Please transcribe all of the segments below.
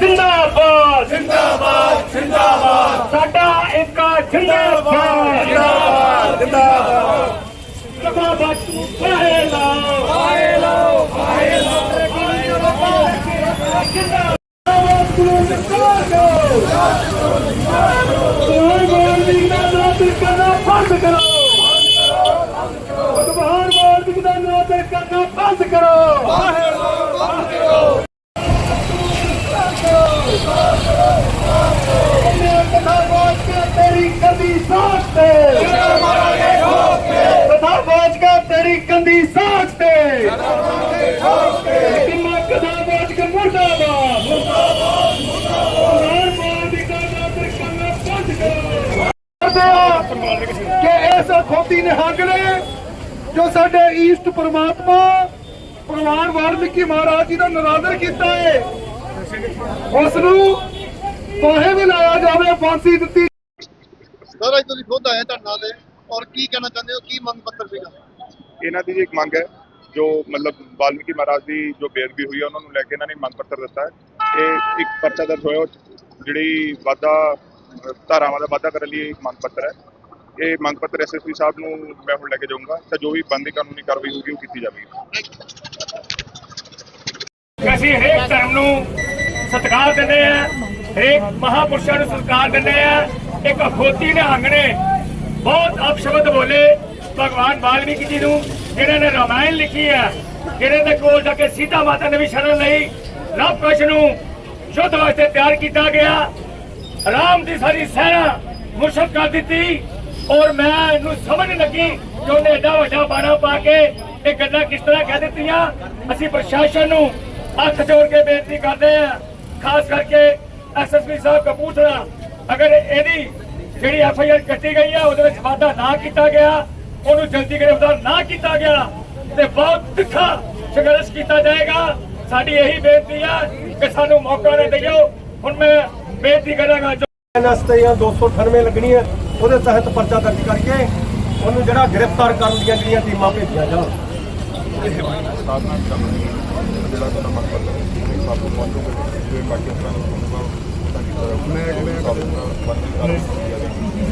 ਜਿੰਦਾਬਾਦ ਜਿੰਦਾਬਾਦ ਜਿੰਦਾਬਾਦ ਸਾਡਾ ਏਕਾ ਜਿੰਦਾਬਾਦ ਜਿੰਦਾਬਾਦ ਜਿੰਦਾਬਾਦ ਜਿੰਦਾਬਾਦ ਤੂੰ ਬਾਹੇ ਲਾ ਬਾਹੇ ਲਾ ਬਾਹੇ ਲਾ ਜਿੰਦਾਬਾਦ ਤੂੰ ਸਰਕਾਰ ਕੋ ਦਾ ਨਾਟਕ ਕਰਨਾ ਬੰਦ ਕਰੋ। ਤੇਰੀ ਕੰਦੀ ਸਾਥ ਤੇ। ਕਥਾ ਬਾਜ ਕੇ ਤੇਰੀ ਕੰਦੀ ਸਾਥ ਤੇ। ਕਿੰਨਾ ਕਥਾ ਬਾਜ ਕੇ ਮੁਰਦਾਬਾਦ। ਮੁਰਦਾਬਾਦ ਮੁਰਦਾਬਾਦ। ਮਾਰ ਦੀ ਕਾਨਾ ਤੇ ਕੰਨਾ ਬੰਦ ਕਰੋ। ਕਿ ਇਸ ਖੋਤੀ ਨਿਹੰਗ ਨੇ? ਜੋ ਸਾਡੇ ਈਸਟ ਪਰਮਾਤਮਾ ਭਗਵਾਨ ਵਾਲਮੀਕੀ ਮਹਾਰਾਜ ਜੀ ਦਾ ਨਰਾਦਰ ਕੀਤਾ ਹੈ ਉਸ ਨੂੰ ਫਾਹੇ ਵੀ ਲਾਇਆ ਜਾਵੇ ਫਾਂਸੀ ਦਿੱਤੀ ਸਰ ਅੱਜ ਤੁਸੀਂ ਖੁਦ ਆਏ ਧਰਨਾ ਤੇ ਔਰ ਕੀ ਕਹਿਣਾ ਚਾਹੁੰਦੇ ਹੋ ਕੀ ਮੰਗ ਪੱਤਰ ਸੀਗਾ? ਇਹਨਾਂ ਦੀ ਜੀ ਇੱਕ ਮੰਗ ਹੈ ਜੋ ਮਤਲਬ ਵਾਲਮੀਕੀ ਮਹਾਰਾਜ ਦੀ ਜੋ ਬੇਅਦਬੀ ਹੋਈ ਹੈ ਉਹਨਾਂ ਨੂੰ ਲੈ ਕੇ ਇਹਨਾਂ ਨੇ ਮੰਗ ਪੱਤਰ ਦਿੱਤਾ ਹੈ। ਇਹ ਇੱਕ ਪਰਚਾ ਦਰਜ ਹੋਇਆ ਜਿਹੜੀ ਵਾਧਾ ਅ, ਧਾਰਾਵਾਂ ਦਾ ਵਾਧਾ ਕਰਨ ਲਈ ਇੱਕ ਮੰਗ ਪੱਤਰ ਹੈ। ਇਹ ਮੰਗ ਪੱਤਰ ਐਸਐਸਪੀ ਸਾਹਿਬ ਨੂੰ ਮੈਂ ਹੁਣ ਲੈ ਕੇ ਜਾਊਂਗਾ। ਤਾਂ ਜੋ ਵੀ ਬੰਦੀ ਕਾਨੂੰਨੀ ਕਾਰਵਾਈ ਹੋਊਗੀ, ਉਹ ਕੀਤੀ ਜਾਵੇਗੀ। ਅਸੀਂ ਹਰੇਕ ਧਰਮ ਨੂੰ ਸਤਿਕਾਰ ਦਿੰਦੇ ਆ ਹਰੇਕ ਮਹਾਪੁਰਸ਼ਾਂ ਨੂੰ ਸਤਿਕਾਰ ਦਿੰਦੇ ਆ ਇੱਕ ਖੋਤੀ ਨਿਹੰਗ ਨੇ ਬਹੁਤ ਅਪਸ਼ਬਦ ਬੋਲੇ ਭਗਵਾਨ ਵਾਲਮੀਕੀ ਜੀ ਨੂੰ। ਜਿਹਨਾਂ ਨੇ ਰਾਮਾਇਣ ਲਿਖੀ ਹੈ। ਜਿਹਨਾਂ ਦੇ ਕੋਲ ਜਾ ਕੇ ਸੀਤਾ ਮਾਤਾ ਨੇ ਵੀ ਸ਼ਰਨ ਲਈ ਲਵ ਕੁਸ਼ ਨੂੰ ਸ਼ੁੱਧ ਵਾਸਤੇ ਤਿਆਰ ਕੀਤਾ ਗਿਆ। ਰਾਮ ਦੀ ਸਾਰੀ ਸੈਨਾ ਮੁਸ਼ਕ ਕਰ ਦਿੱਤੀ। ਔਰ ਮੈਂ ਇਹਨੂੰ ਸਮਝ ਲੱਗੀ ਕਿ ਉਹਨੇ ਏਡਾ ਵੱਡਾ ਬਾਣਾ ਪਾ ਕੇ ਇਹ ਗੱਲਾਂ ਕਿਸ ਤਰ੍ਹਾਂ ਕਹਿ ਦਿੱਤੀਆਂ। ਅਸੀਂ ਪ੍ਰਸ਼ਾਸਨ ਨੂੰ ਹੱਥ ਜੋੜ ਕੇ ਬੇਨਤੀ ਕਰਦੇ ਹਾਂ, ਖਾਸ ਕਰਕੇ ਐਸਐਸਪੀ ਸਾਹਿਬ ਕਪੂਰਥਲਾ, ਅਗਰ ਇਹਦੀ ਜਿਹੜੀ ਐਫ ਆਈ ਆਰ ਕੱਟੀ ਗਈ ਹੈ ਉਹਦੇ ਵਿੱਚ ਵਾਧਾ ਨਾ ਕੀਤਾ ਗਿਆ, ਉਹਨੂੰ ਜਲਦੀ ਗ੍ਰਿਫਤਾਰ ਨਾ ਕੀਤਾ ਗਿਆ, ਤੇ ਬਹੁਤ ਤਿੱਖਾ ਸੰਘਰਸ਼ ਕੀਤਾ ਜਾਏਗਾ। ਸਾਡੀ ਇਹੀ ਬੇਨਤੀ ਆ ਕਿ ਸਾਨੂੰ ਮੌਕਾ ਨਾ ਦਿਓ। ਹੁਣ ਮੈਂ ਬੇਨਤੀ ਕਰਾਂਗਾ ਜੋ ਐਨਐਸਟੀ ਜਾਂ 298 ਲੱਗਣੀ ਹੈ ਉਹਦੇ ਤਹਿਤ ਪਰਚਾ ਦਰਜ ਕਰਕੇ ਉਹਨੂੰ ਜਿਹੜਾ ਗ੍ਰਿਫਤਾਰ ਕਰਨ ਦੀਆਂ ਜਿਹੜੀਆਂ ਟੀਮਾਂ ਭੇਜੀਆਂ ਜਾਣ। ਸਾਧਨਾ ਕਰਨੀ ਜਿਹੜਾ ਤੁਹਾਡਾ ਮੰਗ ਪੱਤਰ ਹੈ ਇਹ ਸਭ ਨੂੰ ਪਹੁੰਚੂਗਾ ਜਿਵੇਂ ਬਾਕੀ ਅਫਸਰਾਂ ਨੂੰ ਸੁਣੂਗਾ ਤਾਂ ਕੀਤਾ ਜਾਊਗਾ ਮੈਂ ਕਿਹਾ ਬੰਦੀ ਕਾਨੂੰਨੀ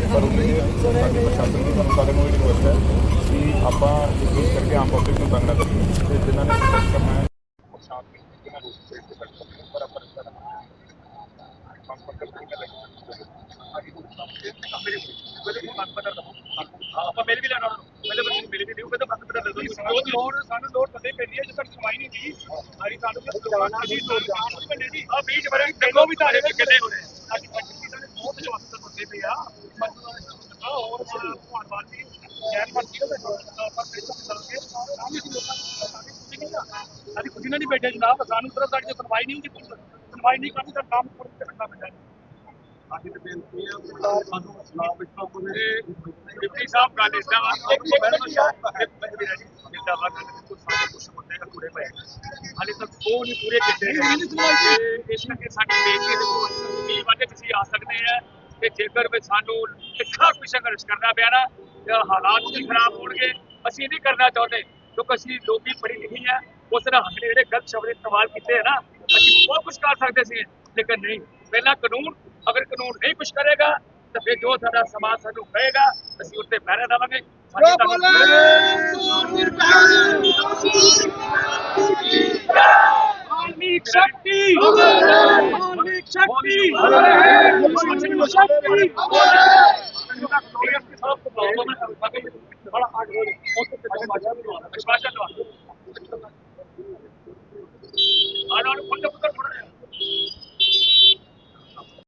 ਪਰ ਉਹ ਸਾਡੇ ਪ੍ਰਸ਼ਾਸਨ ਦੀ ਸਾਨੂੰ ਸਾਰਿਆਂ ਨੂੰ ਇਹ ਰਿਕੁਐਸਟ ਹੈ ਕਿ ਆਪਾਂ ਇਸ ਕਰਕੇ ਆਮ ਪਬਲਿਕ ਨੂੰ ਤੰਗ ਨਾ ਕਰੀਏ ਤੇ ਜਿਨ੍ਹਾਂ ਨੇ ਪ੍ਰੋਟੈਸਟ ਕਰਨਾ ਹੈ ਉਹ ਸ਼ਾਂਤੀ ਨਾਲ ਉਸ ਤੇ ਪ੍ਰੋਟੈਸਟ ਕਰਨ ਪਰ ਆਪਾਂ ਇਸ ਤਰ੍ਹਾਂ ਮੰਗ ਪੱਤਰ ਨਹੀਂ ਲੈ ਆਪਾਂ ਮਿਲ ਵੀ ਲੈਣਾ ਪਹਿਲੇ ਬੰਦੇ ਨੂੰ ਮਿਲ ਵੀ ਦਿਓ ਕਹਿੰਦਾ ਬੰਦ ਪਤਾ ਦੇ ਦਿਓ ਉਹ ਲੋੜ ਸਾਨੂੰ ਲੋੜ ਬੰਦੇ ਪੈਂਦੀ ਹੈ ਜੇ ਤੱਕ ਸਮਾਈ ਨਹੀਂ ਦੀ ਸਾਰੀ ਸਾਨੂੰ ਜਵਾਨਾਂ ਦੀ ਲੋੜ ਜਾਣ ਬੰਦੇ ਦੀ ਆ ਬੀਜ ਬਰੇ ਦੇਖੋ ਵੀ ਤੁਹਾਡੇ ਤੇ ਕਿੰਨੇ ਹੋਣੇ ਅੱਜ ਅੱਜ ਇਹਨਾਂ ਨੇ ਬਹੁਤ ਜਵਾਬ ਤਾਂ ਬੰਦੇ ਪਏ ਆ ਹੋਰ ਧੰਨਵਾਦ ਜੀ ਜੈਨ ਮਰਜ਼ੀ ਦਾ ਆਪਾਂ ਪਹਿਲਾਂ ਕਰਾਂਗੇ ਸਾਹਮਣੇ ਦੀ ਲੋਕਾਂ ਨੂੰ ਸਾਡੀ ਕੁਝ ਨਹੀਂ ਬੈਠੇ ਜਨਾਬ ਸਾਨੂੰ ਤਰ੍ਹਾਂ ਸਾਡੀ ਸੁਣਵਾਈ ਨਹੀਂ ਹੁੰਦੀ ਸੁਣਵਾਈ ਨਹੀਂ ਕਰਨੀ ਤਾਂ ਕੰਮ ਪੁਰ ਤੇ ਰੱਖਣਾ ਪੈਂਦਾ ਸਾਡੀ ਤੇ ਬੇਨਤੀ ਹੈ ਸਰਕਾਰ ਸਾਨੂੰ ਸਲਾਹ ਵਿਚੋਂ ਕੋਲੇ ਡਿਪਟੀ ਸਾਹਿਬ ਗੱਲ ਇਦਾਂ ਵਾ ਇੱਕ ਜਿੰਦਾ ਵਾ ਗੱਲ ਕੁਝ ਸਾਰੇ ਕੁਝ ਮੁੱਦੇ ਅਧੂਰੇ ਪਏ ਹਾਲੇ ਤੱਕ ਉਹ ਨਹੀਂ ਪੂਰੇ ਕੀਤੇ ਗਏ ਤੇ ਇਸ ਕਰਕੇ ਸਾਡੀ ਬੇਨਤੀ ਹੈ ਦੇਖੋ ਕੀ ਵਾਦੇ ਤੁਸੀਂ ਆ ਸਕਦੇ ਆ ਕਿ ਜੇਕਰ ਸਾਨੂੰ ਤਿੱਖਾ ਕੋਈ ਸੰਘਰਸ਼ ਕਰਨਾ ਪਿਆ ਨਾ ਹਾਲਾਤ ਵੀ ਖਰਾਬ ਹੋਣਗੇ। ਅਸੀਂ ਨਹੀਂ ਕਰਨਾ ਚਾਹੁੰਦੇ ਕਿਉਂਕਿ ਅਸੀਂ ਲੋਕੀ ਪੜ੍ਹੀ ਲਿਖੀ ਹੈ ਉਸ ਤਰ੍ਹਾਂ ਹਮਨੇ ਜਿਹੜੇ ਗਲਤ ਸ਼ਬਦ ਇਸਤੇਮਾਲ ਕੀਤੇ ਹੈ ਨਾ ਅਸੀਂ ਬਹੁਤ ਕੁਝ ਕਰ ਸਕਦੇ ਸੀ। ਲੇਕਿਨ ਨਹੀਂ ਪਹਿਲਾਂ ਕਾਨੂੰਨ ਅਗਰ ਕਾਨੂੰਨ ਨਹੀਂ ਕੁਝ ਕਰੇਗਾ ਤਾਂ ਫਿਰ ਜੋ ਸਾਡਾ ਸਮਾਜ ਸਾਨੂੰ ਕਹੇਗਾ ਅਸੀਂ ਉੱਤੇ ਪਹਿਰਾ ਦੇਵਾਂਗੇ। ਸਾਡੀ ਤਾਂ- ਵਾਲਮੀਕ ਸ਼ਕਤੀ। ਵਾਲਮੀਕ ਸ਼ਕਤੀ। ਵਾਲਮੀਕ ਸ਼ਕਤੀ। ਬੜਾ ਹਾਰਡ ਹੋ। ਰਿਹਾ ਉਸ ਤੇ ਵਿਸ਼ਵਾਸ ਕਰਵਾ